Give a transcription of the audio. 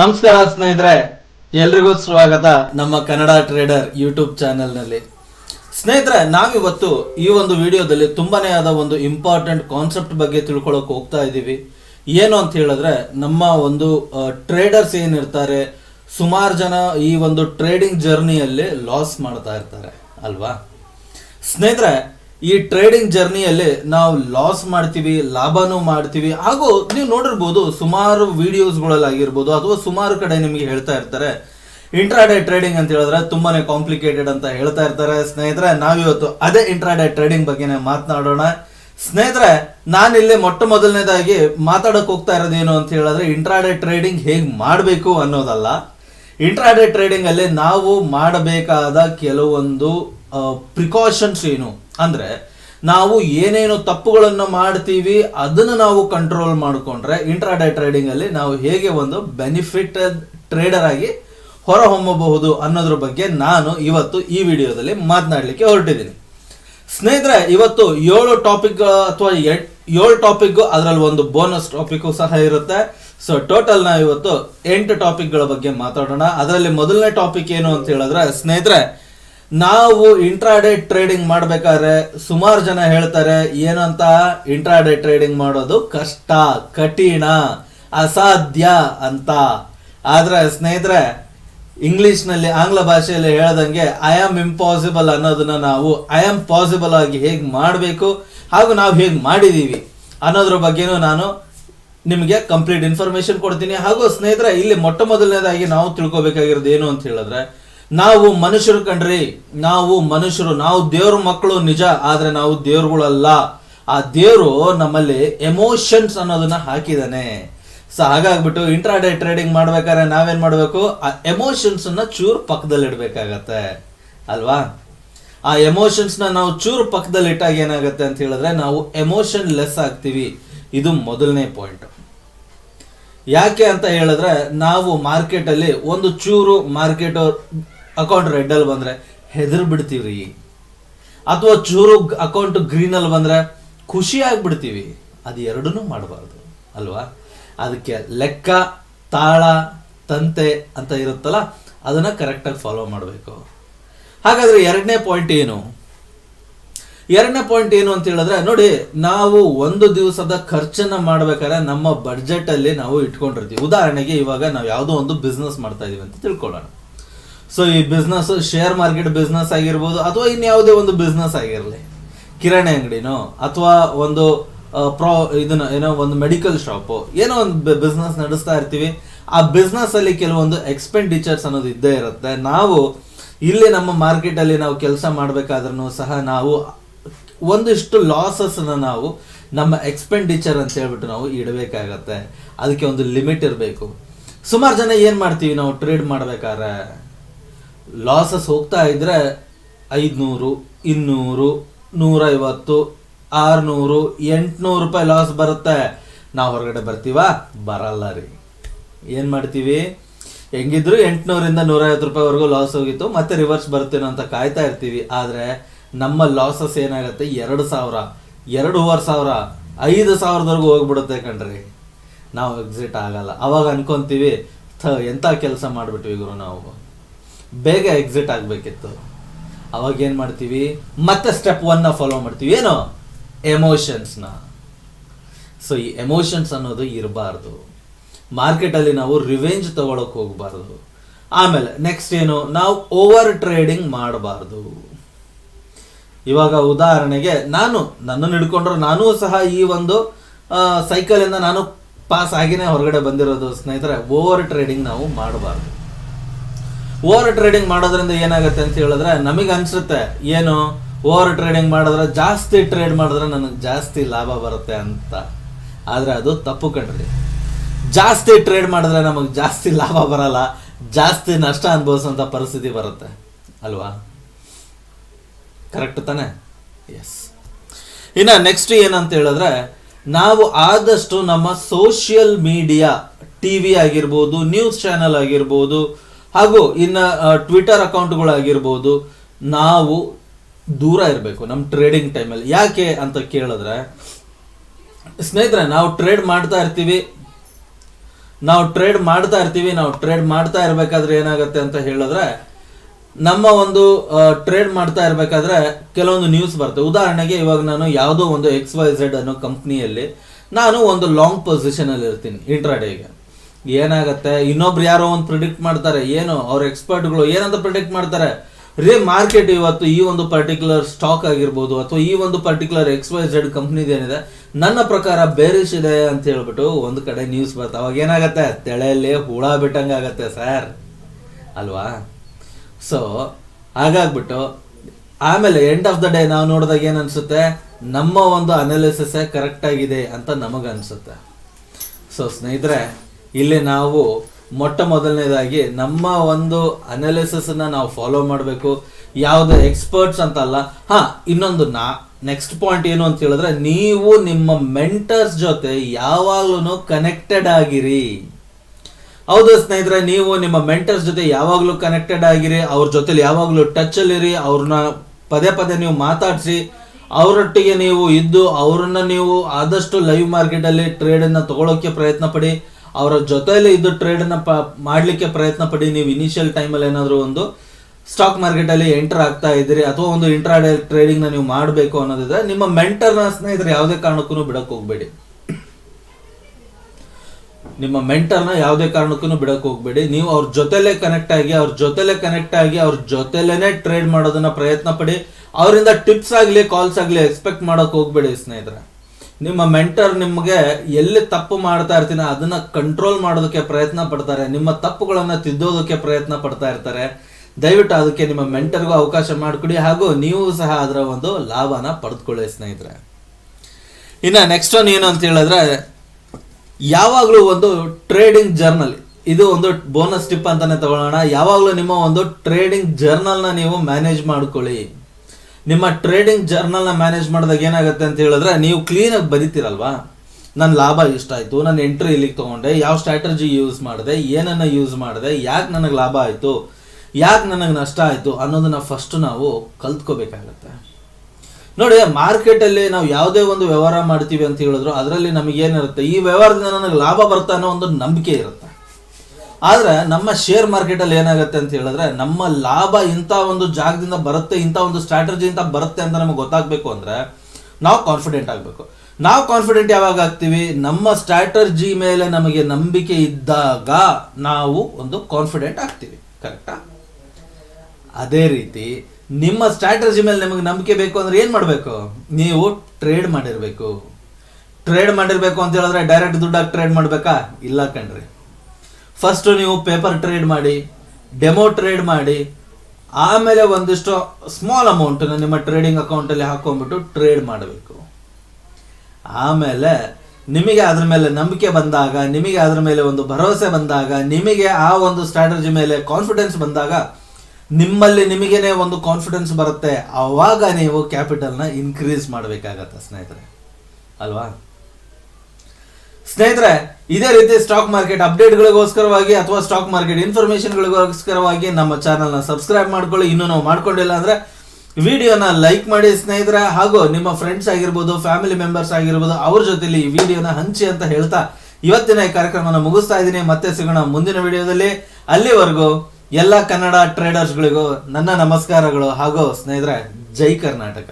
ನಮಸ್ಕಾರ ಸ್ನೇಹಿತರೆ. ಎಲ್ರಿಗೂ ಸ್ವಾಗತ ನಮ್ಮ ಕನ್ನಡ ಟ್ರೇಡರ್ ಯೂಟ್ಯೂಬ್ ಚಾನೆಲ್ನಲ್ಲಿ. ಸ್ನೇಹಿತರೆ, ನಾವಿವತ್ತು ಈ ಒಂದು ವಿಡಿಯೋದಲ್ಲಿ ತುಂಬಾನೇ ಆದ ಒಂದು ಇಂಪಾರ್ಟೆಂಟ್ ಕಾನ್ಸೆಪ್ಟ್ ಬಗ್ಗೆ ತಿಳ್ಕೊಳಕ್ ಹೋಗ್ತಾ ಇದ್ದೀವಿ. ಏನು ಅಂತ ಹೇಳಿದ್ರೆ, ನಮ್ಮ ಒಂದು ಟ್ರೇಡರ್ಸ್ ಏನಿರ್ತಾರೆ, ಸುಮಾರು ಜನ ಈ ಒಂದು ಟ್ರೇಡಿಂಗ್ ಜರ್ನಿಯಲ್ಲಿ ಲಾಸ್ ಮಾಡ್ತಾ ಇರ್ತಾರೆ, ಅಲ್ವಾ? ಸ್ನೇಹಿತರೆ ಈ ಟ್ರೇಡಿಂಗ್ ಜರ್ನಿಯಲ್ಲಿ ನಾವು ಲಾಸ್ ಮಾಡ್ತೀವಿ, ಲಾಭನೂ ಮಾಡ್ತೀವಿ. ಹಾಗೂ ನೀವು ನೋಡಿರ್ಬೋದು ಸುಮಾರು ವಿಡಿಯೋಸ್ಗಳಲ್ಲಾಗಿರ್ಬೋದು ಅಥವಾ ಸುಮಾರು ಕಡೆ ನಿಮಗೆ ಹೇಳ್ತಾ ಇರ್ತಾರೆ. ಇಂಟ್ರಾಡೇ ಟ್ರೇಡಿಂಗ್ ಅಂತ ಹೇಳಿದ್ರೆ ತುಂಬಾನೇ ಕಾಂಪ್ಲಿಕೇಟೆಡ್ ಅಂತ ಹೇಳ್ತಾ ಇರ್ತಾರೆ. ಸ್ನೇಹಿತರೆ, ನಾವಿವತ್ತು ಅದೇ ಇಂಟ್ರಾಡೇ ಟ್ರೇಡಿಂಗ್ ಬಗ್ಗೆನೇ ಮಾತನಾಡೋಣ. ಸ್ನೇಹಿತರೆ, ನಾನಿಲ್ಲಿ ಮೊಟ್ಟ ಮೊದಲನೇದಾಗಿ ಮಾತಾಡಕ್ ಹೋಗ್ತಾ ಇರೋದೇನು ಅಂತ ಹೇಳಿದ್ರೆ ಇಂಟ್ರಾಡೇ ಟ್ರೇಡಿಂಗ್ ಹೇಗೆ ಮಾಡಬೇಕು ಅನ್ನೋದಲ್ಲ. ಇಂಟ್ರಾಡೇ ಟ್ರೇಡಿಂಗ್ ಅಲ್ಲಿ ನಾವು ಮಾಡಬೇಕಾದ ಕೆಲವೊಂದು ಪ್ರಿಕಾಷನ್ಸ್ ಏನು? ಅಂದರೆ ನಾವು ಏನೇನು ತಪ್ಪುಗಳನ್ನು ಮಾಡ್ತೀವಿ, ಅದನ್ನು ನಾವು ಕಂಟ್ರೋಲ್ ಮಾಡಿಕೊಂಡ್ರೆ ಇಂಟ್ರಾಡೇ ಟ್ರೇಡಿಂಗ್ ಅಲ್ಲಿ ನಾವು ಹೇಗೆ ಒಂದು ಬೆನಿಫಿಟ್ ಟ್ರೇಡರ್ ಆಗಿ ಹೊರಹೊಮ್ಮಬಹುದು ಅನ್ನೋದ್ರ ಬಗ್ಗೆ ನಾನು ಇವತ್ತು ಈ ವಿಡಿಯೋದಲ್ಲಿ ಮಾತನಾಡಲಿಕ್ಕೆ ಹೊರಟಿದ್ದೀನಿ. ಸ್ನೇಹಿತರೆ, ಇವತ್ತು ಏಳು ಟಾಪಿಕ್ ಅಥವಾ ಏಳು ಟಾಪಿಕ್ ಅದರಲ್ಲಿ ಒಂದು ಬೋನಸ್ ಟಾಪಿಕ್ ಸಹ ಇರುತ್ತೆ. ಸೊ ಟೋಟಲ್ ನಾವು ಇವತ್ತು ಎಂಟು ಟಾಪಿಕ್ಗಳ ಬಗ್ಗೆ ಮಾತಾಡೋಣ. ಅದರಲ್ಲಿ ಮೊದಲನೇ ಟಾಪಿಕ್ ಏನು ಅಂತ ಹೇಳಿದ್ರೆ, ಸ್ನೇಹಿತರೆ ನಾವು ಇಂಟ್ರಾಡೇ ಟ್ರೇಡಿಂಗ್ ಮಾಡ್ಬೇಕಾದ್ರೆ ಸುಮಾರು ಜನ ಹೇಳ್ತಾರೆ, ಏನಂತ ಇಂಟ್ರಾಡೇ ಟ್ರೇಡಿಂಗ್ ಮಾಡೋದು? ಕಷ್ಟ, ಕಠಿಣ, ಅಸಾಧ್ಯ ಅಂತ. ಆದ್ರೆ ಸ್ನೇಹಿತರೆ ಇಂಗ್ಲಿಷ್ನಲ್ಲಿ ಆಂಗ್ಲ ಭಾಷೆಯಲ್ಲಿ ಹೇಳ್ದಂಗೆ ಐ ಆಮ್ ಇಂಪಾಸಿಬಲ್ ಅನ್ನೋದನ್ನ ನಾವು ಐ ಆಮ್ ಪಾಸಿಬಲ್ ಆಗಿ ಹೇಗೆ ಮಾಡಬೇಕು ಹಾಗೂ ನಾವು ಹೇಗೆ ಮಾಡಿದೀವಿ ಅನ್ನೋದ್ರ ಬಗ್ಗೆನೂ ನಾನು ನಿಮಗೆ ಕಂಪ್ಲೀಟ್ ಇನ್ಫಾರ್ಮೇಶನ್ ಕೊಡ್ತೀನಿ. ಹಾಗೂ ಸ್ನೇಹಿತರೆ, ಇಲ್ಲಿ ಮೊಟ್ಟ ಮೊದಲನೇದಾಗಿ ನಾವು ತಿಳ್ಕೊಬೇಕಾಗಿರೋದು ಏನು ಅಂತ ಹೇಳಿದ್ರೆ ನಾವು ಮನುಷ್ಯರು ಕಣ್ರಿ ನಾವು ಮನುಷ್ಯರು, ನಾವು ದೇವ್ರ ಮಕ್ಕಳು ನಿಜ, ಆದ್ರೆ ನಾವು ದೇವ್ರುಗಳಲ್ಲ. ಆ ದೇವರು ನಮ್ಮಲ್ಲಿ ಎಮೋಷನ್ಸ್ ಅನ್ನೋದನ್ನ ಹಾಕಿದಾನೆ ಸೊ ಹಾಗಾಗ್ಬಿಟ್ಟು ಇಂಟ್ರಾಡೇ ಟ್ರೇಡಿಂಗ್ ಮಾಡ್ಬೇಕಾದ್ರೆ ನಾವೇನ್ ಮಾಡ್ಬೇಕು? ಆ ಎಮೋಷನ್ಸ್ ಅನ್ನ ಚೂರು ಪಕ್ಕದಲ್ಲಿ ಇಡ್ಬೇಕಾಗತ್ತೆ. ಅಲ್ವಾ? ಆ ಎಮೋಷನ್ಸ್ನ ನಾವು ಚೂರು ಪಕ್ಕದಲ್ಲಿ ಇಟ್ಟಾಗ ಏನಾಗುತ್ತೆ ಅಂತ ಹೇಳಿದ್ರೆ, ನಾವು ಎಮೋಷನ್ ಲೆಸ್ ಆಗ್ತೀವಿ. ಇದು ಮೊದಲನೇ ಪಾಯಿಂಟ್ ಯಾಕೆ ಅಂತ ಹೇಳಿದ್ರೆ, ನಾವು ಮಾರ್ಕೆಟ್ ಅಲ್ಲಿ ಒಂದು ಚೂರು ಮಾರ್ಕೆಟ್ ಅಕೌಂಟ್ ರೆಡ್ ಅಲ್ಲಿ ಬಂದ್ರೆ ಹೆದರ್ ಬಿಡ್ತೀವ್ರಿ ಅಥವಾ ಚೂರು ಅಕೌಂಟ್ ಗ್ರೀನ್ ಅಲ್ಲಿ ಬಂದ್ರೆ ಖುಷಿ ಆಗ್ಬಿಡ್ತೀವಿ. ಅದು ಎರಡನ್ನೂ ಮಾಡಬಾರ್ದು, ಅಲ್ವಾ? ಅದಕ್ಕೆ ಲೆಕ್ಕ, ತಾಳ, ತಂತೆ ಅಂತ ಇರುತ್ತಲ್ಲ, ಅದನ್ನ ಕರೆಕ್ಟಾಗಿ ಫಾಲೋ ಮಾಡಬೇಕು. ಹಾಗಾದ್ರೆ ಎರಡನೇ ಪಾಯಿಂಟ್ ಏನು? ಎರಡನೇ ಪಾಯಿಂಟ್ ಏನು ಅಂತ ಹೇಳಿದ್ರೆ, ನೋಡಿ, ನಾವು ಒಂದು ದಿವಸದ ಖರ್ಚನ್ನ ಮಾಡ್ಬೇಕಾದ್ರೆ ನಮ್ಮ ಬಡ್ಜೆಟ್ ಅಲ್ಲಿ ನಾವು ಇಟ್ಕೊಂಡಿರ್ತೀವಿ. ಉದಾಹರಣೆಗೆ ಇವಾಗ ನಾವು ಯಾವುದೋ ಒಂದು ಬಿಸ್ನೆಸ್ ಮಾಡ್ತಾ ಇದೀವಿ ಅಂತ ತಿಳ್ಕೊಳ್ಳೋಣ. ಸೊ ಈ ಬಿಸ್ನೆಸ್ ಶೇರ್ ಮಾರ್ಕೆಟ್ ಬಿಸ್ನೆಸ್ ಆಗಿರ್ಬೋದು, ಅಥವಾ ಇನ್ಯಾವುದೇ ಒಂದು ಬಿಸ್ನೆಸ್ ಆಗಿರಲಿ. ಕಿರಾಣಿ ಅಂಗಡಿನೋ, ಅಥವಾ ಒಂದು ಪ್ರಾ ಇದನ್ನ, ಏನೋ ಒಂದು ಮೆಡಿಕಲ್ ಶಾಪು ಏನೋ ಒಂದು ಬಿಸ್ನೆಸ್ ನಡೆಸ್ತಾ ಇರ್ತೀವಿ. ಆ ಬಿಸ್ನೆಸ್ ಅಲ್ಲಿ ಕೆಲವೊಂದು ಎಕ್ಸ್ಪೆಂಡಿಚರ್ಸ್ ಅನ್ನೋದು ಇದ್ದೇ ಇರುತ್ತೆ. ನಾವು ಇಲ್ಲಿ ನಮ್ಮ ಮಾರ್ಕೆಟ್ ಅಲ್ಲಿ ನಾವು ಕೆಲಸ ಮಾಡಬೇಕಾದ್ರೂ ಸಹ ನಾವು ಒಂದಿಷ್ಟು ಲಾಸಸ್ ನಾವು ನಮ್ಮ ಎಕ್ಸ್ಪೆಂಡಿಚರ್ ಅಂತ ಹೇಳ್ಬಿಟ್ಟು ನಾವು ಇಡಬೇಕಾಗತ್ತೆ. ಅದಕ್ಕೆ ಒಂದು ಲಿಮಿಟ್ ಇರಬೇಕು. ಸುಮಾರು ಜನ ಏನ್ ಮಾಡ್ತೀವಿ ನಾವು? ಟ್ರೇಡ್ ಮಾಡ್ಬೇಕಾದ್ರೆ ಲಾಸಸ್ ಹೋಗ್ತಾ ಇದ್ರೆ ಐದ್ನೂರು, ಇನ್ನೂರು, ನೂರೈವತ್ತು, ಆರ್ನೂರು, ಎಂಟುನೂರು ರೂಪಾಯಿ ಲಾಸ್ ಬರುತ್ತೆ. ನಾವು ಹೊರಗಡೆ ಬರ್ತೀವಾ? ಬರಲ್ಲ ರೀ. ಏನು ಮಾಡ್ತೀವಿ? ಹೆಂಗಿದ್ರು ಎಂಟುನೂರಿಂದ ನೂರೈವತ್ತು ರೂಪಾಯಿವರೆಗೂ ಲಾಸ್ ಹೋಗಿತ್ತು, ಮತ್ತೆ ರಿವರ್ಸ್ ಬರ್ತೇನೋ ಅಂತ ಕಾಯ್ತಾ ಇರ್ತೀವಿ. ಆದ್ರೆ ನಮ್ಮ ಲಾಸಸ್ ಏನಾಗುತ್ತೆ? ಎರಡು ಸಾವಿರ, ಎರಡೂವರೆ ಸಾವಿರ, ಐದು ಸಾವಿರದವರೆಗೂ ಹೋಗ್ಬಿಡುತ್ತೆ ಕಣ್ರಿ. ನಾವು ಎಕ್ಸಿಟ್ ಆಗಲ್ಲ. ಅವಾಗ ಅನ್ಕೊಂತೀವಿ, ಥ ಎಂಥ ಕೆಲಸ ಮಾಡಿಬಿಟ್ವಿ ಗುರು ನಾವು. ಬೇಗ ಎಕ್ಸಿಟ್ ಆಗಬೇಕಿತ್ತು. ಅವಾಗ ಏನು ಮಾಡ್ತೀವಿ? ಮತ್ತೆ ಸ್ಟೆಪ್ ಒನ್ನ ಫಾಲೋ ಮಾಡ್ತೀವಿ. ಏನು? ಎಮೋಷನ್ಸ್ನ ಸೊ ಈ ಎಮೋಷನ್ಸ್ ಅನ್ನೋದು ಇರಬಾರ್ದು. ಮಾರ್ಕೆಟಲ್ಲಿ ನಾವು ರಿವೆಂಜ್ ತಗೊಳಕ್ಕೆ ಹೋಗಬಾರ್ದು. ಆಮೇಲೆ ನೆಕ್ಸ್ಟ್ ಏನು? ನಾವು ಓವರ್ ಟ್ರೇಡಿಂಗ್ ಮಾಡಬಾರ್ದು. ಇವಾಗ ಉದಾಹರಣೆಗೆ ನಾನು, ನನ್ನನ್ನು ಹಿಡ್ಕೊಂಡ್ರೆ ನಾನೂ ಸಹ ಈ ಒಂದು ಸೈಕಲಿಂದ ನಾನು ಪಾಸ್ ಆಗಿನೇ ಹೊರಗಡೆ ಬಂದಿರೋದು ಸ್ನೇಹಿತರೆ ಓವರ್ ಟ್ರೇಡಿಂಗ್ ನಾವು ಮಾಡಬಾರ್ದು. ಓವರ್ ಟ್ರೇಡಿಂಗ್ ಮಾಡೋದ್ರಿಂದ ಏನಾಗುತ್ತೆ ಅಂತ ಹೇಳಿದ್ರೆ ನಮಗೆ ಅನ್ಸುತ್ತೆ, ಏನು? ಓವರ್ ಟ್ರೇಡಿಂಗ್ ಮಾಡಿದ್ರೆ ಜಾಸ್ತಿ ಟ್ರೇಡ್ ಮಾಡಿದ್ರೆ ನನಗೆ ಜಾಸ್ತಿ ಲಾಭ ಬರುತ್ತೆ ಅಂತ. ಆದರೆ ಅದು ತಪ್ಪು ಕಣ್ರಿ. ಜಾಸ್ತಿ ಟ್ರೇಡ್ ಮಾಡಿದ್ರೆ ನಮಗೆ ಜಾಸ್ತಿ ಲಾಭ ಬರಲ್ಲ, ಜಾಸ್ತಿ ನಷ್ಟ ಅನುಭವಿಸುವಂಥ ಪರಿಸ್ಥಿತಿ ಬರುತ್ತೆ. ಅಲ್ವಾ? ಕರೆಕ್ಟ್ ತಾನೆ? ಎಸ್ ಇನ್ನು ನೆಕ್ಸ್ಟ್ ಏನಂತ ಹೇಳಿದ್ರೆ, ನಾವು ಆದಷ್ಟು ನಮ್ಮ ಸೋಷಿಯಲ್ ಮೀಡಿಯಾ ಟಿ ವಿ ಆಗಿರ್ಬೋದು ನ್ಯೂಸ್ ಚಾನಲ್ ಆಗಿರ್ಬೋದು ಹಾಗೂ ಇನ್ನು ಟ್ವಿಟರ್ ಅಕೌಂಟ್ಗಳಾಗಿರ್ಬೋದು, ನಾವು ದೂರ ಇರಬೇಕು ನಮ್ಮ ಟ್ರೇಡಿಂಗ್ ಟೈಮಲ್ಲಿ ಯಾಕೆ ಅಂತ ಕೇಳಿದ್ರೆ, ಸ್ನೇಹಿತರೆ, ನಾವು ಟ್ರೇಡ್ ಮಾಡ್ತಾ ಇರ್ತೀವಿ, ನಾವು ಟ್ರೇಡ್ ಮಾಡ್ತಾ ಇರ್ತೀವಿ, ನಾವು ಟ್ರೇಡ್ ಮಾಡ್ತಾ ಇರಬೇಕಾದ್ರೆ ಏನಾಗುತ್ತೆ ಅಂತ ಹೇಳಿದ್ರೆ, ನಮ್ಮ ಒಂದು ಟ್ರೇಡ್ ಮಾಡ್ತಾ ಇರಬೇಕಾದ್ರೆ ಕೆಲವೊಂದು ನ್ಯೂಸ್ ಬರುತ್ತೆ. ಉದಾಹರಣೆಗೆ, ಇವಾಗ ನಾನು ಯಾವುದೋ ಒಂದು ಎಕ್ಸ್ ವೈ ಝೆಡ್ ಅನ್ನೋ ಕಂಪ್ನಿಯಲ್ಲಿ ನಾನು ಒಂದು ಲಾಂಗ್ ಪೊಸಿಷನಲ್ಲಿ ಇರ್ತೀನಿ ಇಂಟ್ರಾಡೇಗೆ ಏನಾಗತ್ತೆ? ಇನ್ನೊಬ್ರು ಯಾರೋ ಒಂದು ಪ್ರಿಡಿಕ್ಟ್ ಮಾಡ್ತಾರೆ. ಏನು? ಅವ್ರ ಎಕ್ಸ್ಪರ್ಟ್ಗಳು ಏನಂತ ಪ್ರಿಡಿಕ್ಟ್ ಮಾಡ್ತಾರೆ? ರೇ ಮಾರ್ಕೆಟ್ ಇವತ್ತು ಈ ಒಂದು ಪರ್ಟಿಕ್ಯುಲರ್ ಸ್ಟಾಕ್ ಆಗಿರ್ಬೋದು ಅಥವಾ ಈ ಒಂದು ಪರ್ಟಿಕ್ಯುಲರ್ ಎಕ್ಸ್ ವೈ ಝೆಡ್ ಕಂಪ್ನಿದು ಏನಿದೆ, ನನ್ನ ಪ್ರಕಾರ ಬೇರಿಶ್ ಇದೆ ಅಂತ ಹೇಳ್ಬಿಟ್ಟು ಒಂದು ಕಡೆ ನ್ಯೂಸ್ ಬರ್ತ. ಅವಾಗ ಏನಾಗತ್ತೆ? ತೆಳೆಯಲ್ಲಿ ಹುಳ ಬಿಟ್ಟಂಗೆ ಆಗತ್ತೆ ಸರ್ ಅಲ್ವಾ? ಸೊ ಹಾಗಾಗ್ಬಿಟ್ಟು ಆಮೇಲೆ ಎಂಡ್ ಆಫ್ ದ ಡೇ ನಾವು ನೋಡಿದಾಗ ಏನು ಅನಿಸುತ್ತೆ? ನಮ್ಮ ಒಂದು ಅನಾಲಿಸಿಸೇ ಕರೆಕ್ಟ್ ಆಗಿದೆ ಅಂತ ನಮಗನ್ಸುತ್ತೆ. ಸೊ ಸ್ನೇಹಿತರೆ ಇಲ್ಲಿ ನಾವು ಮೊಟ್ಟ ಮೊದಲನೇದಾಗಿ ನಮ್ಮ ಒಂದು ಅನಾಲಿಸಿಸ್ನ ನಾವು ಫಾಲೋ ಮಾಡಬೇಕು. ಯಾವುದೇ ಎಕ್ಸ್ಪರ್ಟ್ಸ್ ಅಂತಲ್ಲ, ಹಾ, ಇನ್ನೊಂದು ನಾ ನೆಕ್ಸ್ಟ್ ಪಾಯಿಂಟ್ ಏನು ಅಂತ ಹೇಳಿದ್ರೆ, ನೀವು ನಿಮ್ಮ ಮೆಂಟರ್ಸ್ ಜೊತೆ ಯಾವಾಗ್ಲೂ ಕನೆಕ್ಟೆಡ್ ಆಗಿರಿ. ಹೌದು ಸ್ನೇಹಿತರೆ, ನೀವು ನಿಮ್ಮ ಮೆಂಟರ್ಸ್ ಜೊತೆ ಯಾವಾಗಲೂ ಕನೆಕ್ಟೆಡ್ ಆಗಿರಿ, ಅವ್ರ ಜೊತೆಲಿ ಯಾವಾಗಲೂ ಟಚ್ ಅಲ್ಲಿರಿ ಅವ್ರನ್ನ ಪದೇ ಪದೇ ನೀವು ಮಾತಾಡಿಸಿ, ಅವರೊಟ್ಟಿಗೆ ನೀವು ಇದ್ದು, ಅವ್ರನ್ನ ನೀವು ಆದಷ್ಟು ಲೈವ್ ಮಾರ್ಕೆಟ್ ಅಲ್ಲಿ ಟ್ರೇಡ್ ಅನ್ನ ತಗೊಳ್ಳೋಕೆ ಪ್ರಯತ್ನ ಪಡಿ. ಅವರ ಜೊತೆಯಲ್ಲಿ ಇದು ಟ್ರೇಡ್ ಅನ್ನ ಪ, ಮಾಡ್ಲಿಕ್ಕೆ ಪ್ರಯತ್ನ ಪಡಿ. ನೀವು ಇನಿಷಿಯಲ್ ಟೈಮಲ್ಲಿ ಏನಾದರೂ ಒಂದು ಸ್ಟಾಕ್ ಮಾರ್ಕೆಟ್ ಅಲ್ಲಿ ಎಂಟರ್ ಆಗ್ತಾ ಇದ್ದೀರಿ ಅಥವಾ ಒಂದು ಇಂಟ್ರಾಡೇ ಟ್ರೇಡಿಂಗ್ನ ನೀವು ಮಾಡಬೇಕು ಅನ್ನೋದಿದ್ರೆ ನಿಮ್ಮ ಮೆಂಟರ್ನ ಸ್ನೇಹಿತರು ಯಾವುದೇ ಕಾರಣಕ್ಕೂ ಬಿಡಕ್ಕೆ ಹೋಗಬೇಡಿ. ನಿಮ್ಮ ಮೆಂಟರ್ನ ಯಾವುದೇ ಕಾರಣಕ್ಕೂ ಬಿಡಕ್ಕೆ ಹೋಗಬೇಡಿ. ನೀವು ಅವ್ರ ಜೊತೆಲೆ ಕನೆಕ್ಟ್ ಆಗಿ, ಅವ್ರ ಜೊತೆಲೇ ಕನೆಕ್ಟ್ ಆಗಿ, ಅವ್ರ ಜೊತೆಲೇನೆ ಟ್ರೇಡ್ ಮಾಡೋದನ್ನ ಪ್ರಯತ್ನ ಪಡಿ. ಅವರಿಂದ ಟಿಪ್ಸ್ ಆಗಲಿ ಕಾಲ್ಸ್ ಆಗಲಿ ಎಕ್ಸ್ಪೆಕ್ಟ್ ಮಾಡೋಕೆ ಹೋಗಬೇಡಿ ಸ್ನೇಹಿತರೆ. ನಿಮ್ಮ ಮೆಂಟರ್ ನಿಮಗೆ ಎಲ್ಲಿ ತಪ್ಪು ಮಾಡ್ತಾ ಇರ್ತೀನಿ ಅದನ್ನ ಕಂಟ್ರೋಲ್ ಮಾಡೋದಕ್ಕೆ ಪ್ರಯತ್ನ ಪಡ್ತಾರೆ, ನಿಮ್ಮ ತಪ್ಪುಗಳನ್ನ ತಿದ್ದೋದಕ್ಕೆ ಪ್ರಯತ್ನ ಪಡ್ತಾ ಇರ್ತಾರೆ. ದಯವಿಟ್ಟು ಅದಕ್ಕೆ ನಿಮ್ಮ ಮೆಂಟರ್ಗೂ ಅವಕಾಶ ಮಾಡಿಕೊಡಿ ಹಾಗೂ ನೀವು ಸಹ ಅದರ ಒಂದು ಲಾಭನ ಪಡೆದುಕೊಳ್ಳಿ ಸ್ನೇಹಿತರೆ. ಇನ್ನ ನೆಕ್ಸ್ಟ್ ಒನ್ ಏನು ಅಂತ ಹೇಳಿದ್ರೆ, ಯಾವಾಗಲೂ ಒಂದು ಟ್ರೇಡಿಂಗ್ ಜರ್ನಲ್ ಇದು ಒಂದು ಬೋನಸ್ ಟಿಪ್ ಅಂತಾನೆ ತಗೊಳ್ಳೋಣ. ಯಾವಾಗಲೂ ನಿಮ್ಮ ಒಂದು ಟ್ರೇಡಿಂಗ್ ಜರ್ನಲ್ನ ನೀವು ಮ್ಯಾನೇಜ್ ಮಾಡ್ಕೊಳ್ಳಿ. ನಿಮ್ಮ ಟ್ರೇಡಿಂಗ್ ಜರ್ನಲ್ನ ಮ್ಯಾನೇಜ್ ಮಾಡಿದಾಗ ಏನಾಗುತ್ತೆ ಅಂತ ಹೇಳಿದ್ರೆ, ನೀವು ಕ್ಲೀನಾಗಿ ಬರಿತೀರಲ್ವಾ? ನನ್ನ ಲಾಭ ಇಷ್ಟಾಯಿತು ನನ್ನ ಎಂಟ್ರಿ ಇಲ್ಲಿಗೆ ತೊಗೊಂಡೆ, ಯಾವ ಸ್ಟ್ರಾಟಜಿ ಯೂಸ್ ಮಾಡಿದೆ, ಏನನ್ನ ಯೂಸ್ ಮಾಡಿದೆ, ಯಾಕೆ ನನಗೆ ಲಾಭ ಆಯಿತು, ಯಾಕೆ ನನಗೆ ನಷ್ಟ ಆಯಿತು ಅನ್ನೋದನ್ನ ಫಸ್ಟ್ ನಾವು ಕಲ್ತ್ಕೋಬೇಕಾಗತ್ತೆ. ನೋಡಿ ಮಾರ್ಕೆಟ್ ಅಲ್ಲಿ ನಾವು ಯಾವುದೇ ಒಂದು ವ್ಯವಹಾರ ಮಾಡ್ತೀವಿ ಅಂತ ಹೇಳಿದ್ರು, ಅದರಲ್ಲಿ ನಮಗೆ ಏನಿರುತ್ತೆ ಈ ವ್ಯವಹಾರದಿಂದ ನನಗೆ ಲಾಭ ಬರುತ್ತೆ ಅನ್ನೋ ಒಂದು ನಂಬಿಕೆ ಇರುತ್ತೆ. ಆದ್ರೆ ನಮ್ಮ ಶೇರ್ ಮಾರ್ಕೆಟ್ ಅಲ್ಲಿ ಏನಾಗುತ್ತೆ ಅಂತ ಹೇಳಿದ್ರೆ, ನಮ್ಮ ಲಾಭ ಇಂಥ ಒಂದು ಜಾಗದಿಂದ ಬರುತ್ತೆ, ಇಂಥ ಒಂದು ಸ್ಟ್ರಾಟಜಿ ಇಂಥ ಬರುತ್ತೆ ಅಂತ ನಮಗೆ ಗೊತ್ತಾಗಬೇಕು ಅಂದ್ರೆ ನಾವು ಕಾನ್ಫಿಡೆಂಟ್ ಆಗಬೇಕು. ನಾವು ಕಾನ್ಫಿಡೆಂಟ್ ಯಾವಾಗ ಆಗ್ತೀವಿ? ನಮ್ಮ ಸ್ಟ್ರಾಟಜಿ ಮೇಲೆ ನಮಗೆ ನಂಬಿಕೆ ಇದ್ದಾಗ ನಾವು ಒಂದು ಕಾನ್ಫಿಡೆಂಟ್ ಆಗ್ತೀವಿ. ಕರೆಕ್ಟಾ ಅದೇ ರೀತಿ ನಿಮ್ಮ ಸ್ಟ್ರಾಟಜಿ ಮೇಲೆ ನಿಮಗೆ ನಂಬಿಕೆ ಬೇಕು ಅಂದ್ರೆ ಏನ್ ಮಾಡಬೇಕು? ನೀವು ಟ್ರೇಡ್ ಮಾಡಿರ್ಬೇಕು. ಟ್ರೇಡ್ ಮಾಡಿರ್ಬೇಕು ಅಂತ ಹೇಳಿದ್ರೆ ಡೈರೆಕ್ಟ್ ದುಡ್ಡಾಗಿ ಟ್ರೇಡ್ ಮಾಡ್ಬೇಕಾ? ಇಲ್ಲ ಕಣ್ರಿ. ಫಸ್ಟ್ ನೀವು ಪೇಪರ್ ಟ್ರೇಡ್ ಮಾಡಿ ಡೆಮೋ ಟ್ರೇಡ್ ಮಾಡಿ, ಆಮೇಲೆ ಒಂದಿಷ್ಟು ಸ್ಮಾಲ್ ಅಮೌಂಟ್ ನಿಮ್ಮ ಟ್ರೇಡಿಂಗ್ ಅಕೌಂಟಲ್ಲಿ ಹಾಕೊಂಡ್ಬಿಟ್ಟು ಟ್ರೇಡ್ ಮಾಡಬೇಕು. ಆಮೇಲೆ ನಿಮಗೆ ಅದ್ರ ಮೇಲೆ ನಂಬಿಕೆ ಬಂದಾಗ, ನಿಮಗೆ ಅದ್ರ ಮೇಲೆ ಒಂದು ಭರವಸೆ ಬಂದಾಗ, ನಿಮಗೆ ಆ ಒಂದು ಸ್ಟ್ರಾಟಜಿ ಮೇಲೆ ಕಾನ್ಫಿಡೆನ್ಸ್ ಬಂದಾಗ, ನಿಮ್ಮಲ್ಲಿ ನಿಮಗೇನೆ ಒಂದು ಕಾನ್ಫಿಡೆನ್ಸ್ ಬರುತ್ತೆ ಆವಾಗ ನೀವು ಕ್ಯಾಪಿಟಲ್ನ ಇನ್ಕ್ರೀಸ್ ಮಾಡಬೇಕಾಗತ್ತೆ ಸ್ನೇಹಿತರೆ. ಅಲ್ವಾ? ಸ್ನೇಹಿತರೆ, ಇದೇ ರೀತಿ ಸ್ಟಾಕ್ ಮಾರ್ಕೆಟ್ ಅಪ್ಡೇಟ್ಗಳಿಗೋಸ್ಕರವಾಗಿ ಅಥವಾ ಸ್ಟಾಕ್ ಮಾರ್ಕೆಟ್ ಇನ್ಫಾರ್ಮೇಶನ್ಗಳಿಗೋಸ್ಕರವಾಗಿ ನಮ್ಮ ಚಾನಲ್ನ ಸಬ್ಸ್ಕ್ರೈಬ್ ಮಾಡ್ಕೊಳ್ಳಿ. ಇನ್ನೂ ನಾವು ಮಾಡ್ಕೊಂಡಿಲ್ಲ ಅಂದ್ರೆ ವಿಡಿಯೋನ ಲೈಕ್ ಮಾಡಿ ಸ್ನೇಹಿತರೆ, ಹಾಗೂ ನಿಮ್ಮ ಫ್ರೆಂಡ್ಸ್ ಆಗಿರ್ಬೋದು ಫ್ಯಾಮಿಲಿ ಮೆಂಬರ್ಸ್ ಆಗಿರ್ಬೋದು, ಅವ್ರ ಜೊತೆಲಿ ಈ ವಿಡಿಯೋನ ಹಂಚಿ ಅಂತ ಹೇಳ್ತಾ ಇವತ್ತಿನ ಈ ಕಾರ್ಯಕ್ರಮವನ್ನು ಮುಗಿಸ್ತಾ ಇದ್ದೀನಿ. ಮತ್ತೆ ಸಿಗೋಣ ಮುಂದಿನ ವಿಡಿಯೋದಲ್ಲಿ. ಅಲ್ಲಿವರೆಗೂ ಎಲ್ಲ ಕನ್ನಡ ಟ್ರೇಡರ್ಸ್ಗಳಿಗೂ ನನ್ನ ನಮಸ್ಕಾರಗಳು. ಹಾಗೂ ಸ್ನೇಹಿತರೆ, ಜೈ ಕರ್ನಾಟಕ.